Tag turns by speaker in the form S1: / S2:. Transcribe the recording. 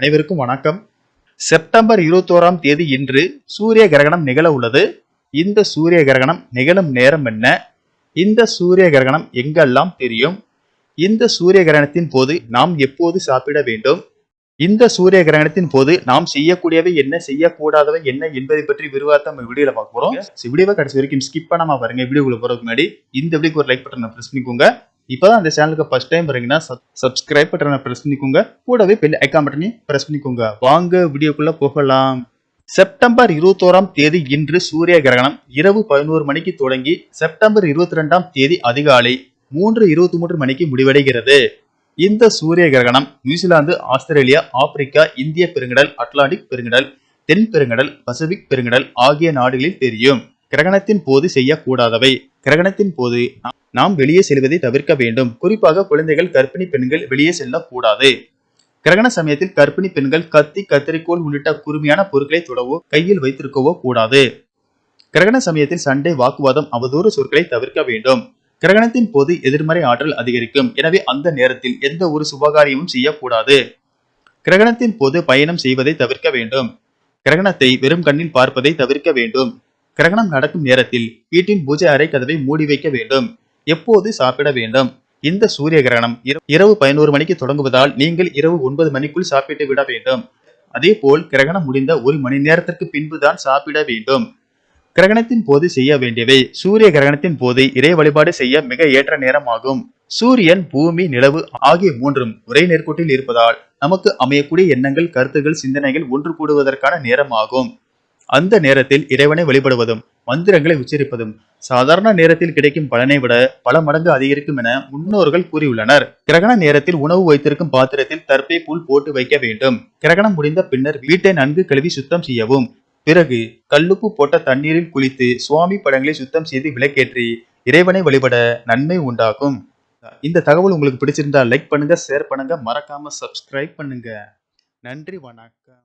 S1: அனைவருக்கும் வணக்கம். செப்டம்பர் இருபத்தோராம் தேதி இன்று சூரிய கிரகணம் நிகழ உள்ளது. இந்த சூரிய கிரகணம் நிகழும் நேரம் என்ன? இந்த சூரிய கிரகணம் எங்கெல்லாம் தெரியும்? இந்த சூரிய கிரகணத்தின் போது நாம் எப்போது சாப்பிட வேண்டும்? இந்த சூரிய கிரகணத்தின் போது நாம் செய்யக்கூடியவை என்ன? செய்யக்கூடாதவை என்ன என்பதை பற்றி விரிவாக நம்ம வீடியோல பார்க்க போறோம். வீடியோவை கடைசி வரைக்கும் ஸ்கிப் பண்ணாம பாருங்க. வீடியோக்குள்ள போறதுக்கு முன்னாடி இந்த வீடியோக்கு ஒரு லைக் பட்டனை பிரஸ் பண்ணிக்கோங்க. இப்போதான் அந்த சேனலுக்கு ஃபர்ஸ்ட் டைம் வரீங்கன்னா சப்ஸ்கிரைப் பட்டனை ப்ரெஸ் பண்ணிக்கோங்க. கூடவே பெல் ஐக்கான் பட்டனையும் ப்ரெஸ் பண்ணிக்கோங்க. வாங்க வீடியோக்குள்ளே போகலாம். செப்டம்பர் இருபத்தோராம் தேதி இன்று சூரிய கிரகணம் இரவு பதினோரு மணிக்கு தொடங்கி செப்டம்பர் இருபத்தி ரெண்டாம் தேதி அதிகாலை மூன்று இருபத்தி மூன்று மணிக்கு முடிவடைகிறது. இந்த சூரிய கிரகணம் நியூசிலாந்து ஆஸ்திரேலியா ஆப்பிரிக்கா இந்திய பெருங்கடல் அட்லாண்டிக் பெருங்கடல் தென் பெருங்கடல் பசிபிக் பெருங்கடல் ஆகிய நாடுகளில் தெரியும். கிரகணத்தின் போது செய்யக்கூடாதவை. கிரகணத்தின் போது நாம் வெளியே செல்வதை தவிர்க்க வேண்டும். குறிப்பாக குழந்தைகள் கர்ப்பிணி பெண்கள் வெளியே செல்லக்கூடாது. கிரகண சமயத்தில் கர்ப்பிணி பெண்கள் கத்தி கத்தரிக்கோள் உள்ளிட்ட குறுமையான பொருட்களை தொடவோ கையில் வைத்திருக்கவோ கூடாது. கிரகண சமயத்தில் சண்டை வாக்குவாதம் அவதூறு சொற்களை தவிர்க்க வேண்டும். கிரகணத்தின் போது எதிர்மறை ஆற்றல் அதிகரிக்கும். எனவே அந்த நேரத்தில் எந்த ஒரு சுபகாரியமும் செய்யக்கூடாது. கிரகணத்தின் போது பயணம் செய்வதை தவிர்க்க வேண்டும். கிரகணத்தை வெறும் கண்ணில் பார்ப்பதை தவிர்க்க வேண்டும். கிரகணம் நடக்கும் நேரத்தில் வீட்டின் பூஜை அறை கதவை மூடி வைக்க வேண்டும். எப்போது சாப்பிட வேண்டும்? இந்த சூரிய கிரகணம் இரவு பதினோரு மணிக்கு தொடங்குவதால் நீங்கள் இரவு ஒன்பது மணிக்குள் சாப்பிட்டு விட வேண்டும். அதே போல் கிரகணம் முடிந்த ஒரு மணி நேரத்திற்கு பின்புதான் சாப்பிட வேண்டும். கிரகணத்தின் போது செய்ய வேண்டியவை சூரிய கிரகணத்தின் போது இறை வழிபாடு செய்ய மிக ஏற்ற நேரமாகும். சூரியன் பூமி நிலவு ஆகிய மூன்றும் ஒரே நேர்கோட்டில் இருப்பதால் நமக்கு அமையக்கூடிய எண்ணங்கள் கருத்துகள் சிந்தனைகள் ஒன்று கூடுவதற்கான நேரமாகும். அந்த நேரத்தில் இறைவனை வழிபடுவதும் மந்திரங்களை உச்சரிப்பதும் சாதாரண நேரத்தில் கிடைக்கும் பலனை விட பல மடங்கு அதிகரிக்கும் என முன்னோர்கள் கூறியுள்ளனர். கிரகண நேரத்தில் உணவு வைத்திருக்கும் பாத்திரத்தில் தற்பை புல் போட்டு வைக்க வேண்டும். கிரகணம் முடிந்த பின்னர் வீட்டை நன்கு கழுவி சுத்தம் செய்யவும் பிறகு கல்லுப்பு போட்ட தண்ணீரில் குளித்து சுவாமி படங்களை சுத்தம் செய்து விளக்கேற்றி இறைவனை வழிபட நன்மை உண்டாகும். இந்த தகவல் உங்களுக்கு பிடிச்சிருந்தா லைக் பண்ணுங்க ஷேர் பண்ணுங்க மறக்காம சப்ஸ்கிரைப் பண்ணுங்க. நன்றி வணக்கம்.